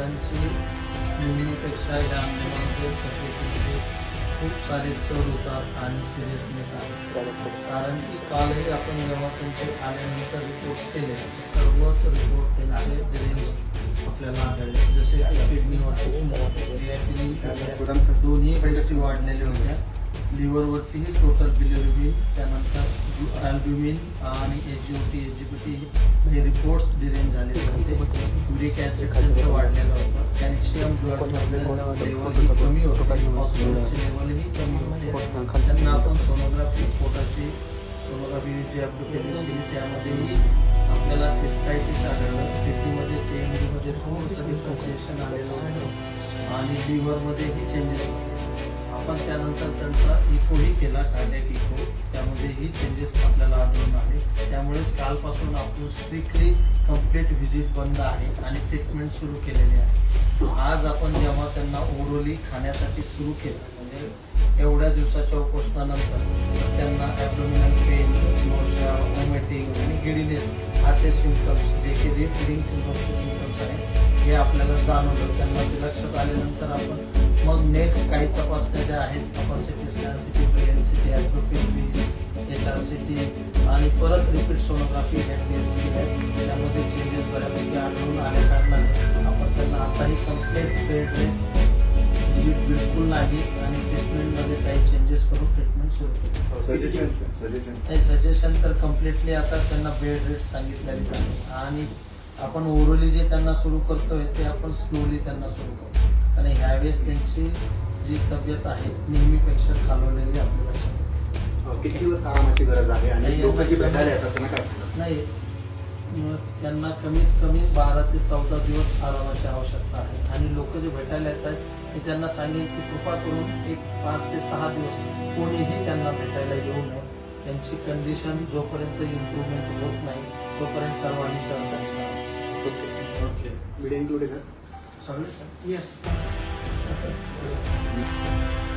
दादांची नेहमीपेक्षा या तब्येतीमध्ये खूप सारे चढ उतार आणि सिरियसनेस आहे. कारण की कालही आपण जेव्हा त्यांचे आल्यानंतर रिपोर्ट्स केले सर्वच रिपोर्ट त्यांचे रेंज आपल्याला आढळले. जसे की किडनीवरती दोन्ही गोष्टी वाढलेल्या होत्या. लिव्हरवरतीही टोटल त्यानंतर अल्ब्युमिन आणि H G O T H G P T हे रिपोर्ट्स डिरेंज झालेले होते. युरिक ॲसिड त्यांचं वाढलेलं होतं. कॅल्शियम ब्लड लेवलही कमी होतं. हॉस्पिटलचे लेवलही कमी होते. त्यांना आपण सोनोग्राफी पोटाची सोनोग्राफी जी ॲप्लिकेशन केली त्यामध्येही आपल्याला सिस्टायटिस आढळलं. किडनीमध्ये सीएमडीमध्ये थोडंसं डिफरन्शिएशन आलेलं होतं. आणि लिव्हरमध्येही चेंजेस होते. आपण त्यानंतर त्यांचा इकोही केला कार्डियक इको त्यामध्येही चेंजेस आपल्याला आढळून आले त्यामुळेच कालपासून आपण स्ट्रिक्टली कंप्लीट व्हिजिट बंद आहे आणि ट्रीटमेंट सुरू केलेली आहे. आज आपण जेव्हा त्यांना ओरोली खाण्यासाठी सुरू केलं म्हणजे एवढ्या दिवसाच्या उपोषणानंतर त्यांना ॲब्डोमिनल पेन नोशा वॉमिटिंग आणि गिडीनेस असे सिम्पटम्स जे की रिफिडिंग सिम्पटम्सचे सिम्पटम्स आहेत हे आपल्याला जाणवलं. त्यांना ते लक्षात आल्यानंतर आपण मग नेक्स्ट काही तपासण्या ज्या आहेत. आपण CT scan CT brain CT ॲप्रोपिन H R C T आणि परत रिपीट सोनोग्राफी ह्या टेस्ट केल्या त्यामध्ये चेंजेस बऱ्यापैकी आढळून आल्या कारणाने आपण त्यांना आताही कंप्लीट बेड रेस्ट जी बिलकुल नाही आणि ट्रीटमेंटमध्ये काही चेंजेस करून ट्रीटमेंट सुरू केली. सजेशन सजेशन नाही सजेशन तर कम्प्लिटली आता त्यांना बेड रेट सांगितलेलीच आहे. आणि आपण ओरली जे त्यांना सुरू करतोय ते आपण स्लोली त्यांना सुरू करतो आणि ह्यावेळेस त्यांची जी तब्येत आहे नेहमीपेक्षा खालवलेली आपल्या लक्षात येते. किती दिवस आरामाची गरज आहे? आणि. भेटायला येतात त्यांना काय नाही. त्यांना कमीत कमी बारा ते चौदा दिवस आरामाची आवश्यकता आहे. आणि लोक जे भेटायला येत आहेत मी त्यांना सांगेन की कृपा करून एक पाच ते सहा दिवस कोणीही त्यांना भेटायला येऊ नये. त्यांची कंडिशन जोपर्यंत इम्प्रूव्हमेंट होत नाही तोपर्यंत सर्वांनी सहकार्य Okay. We didn't do it. Sorry, sir. Yes. Okay.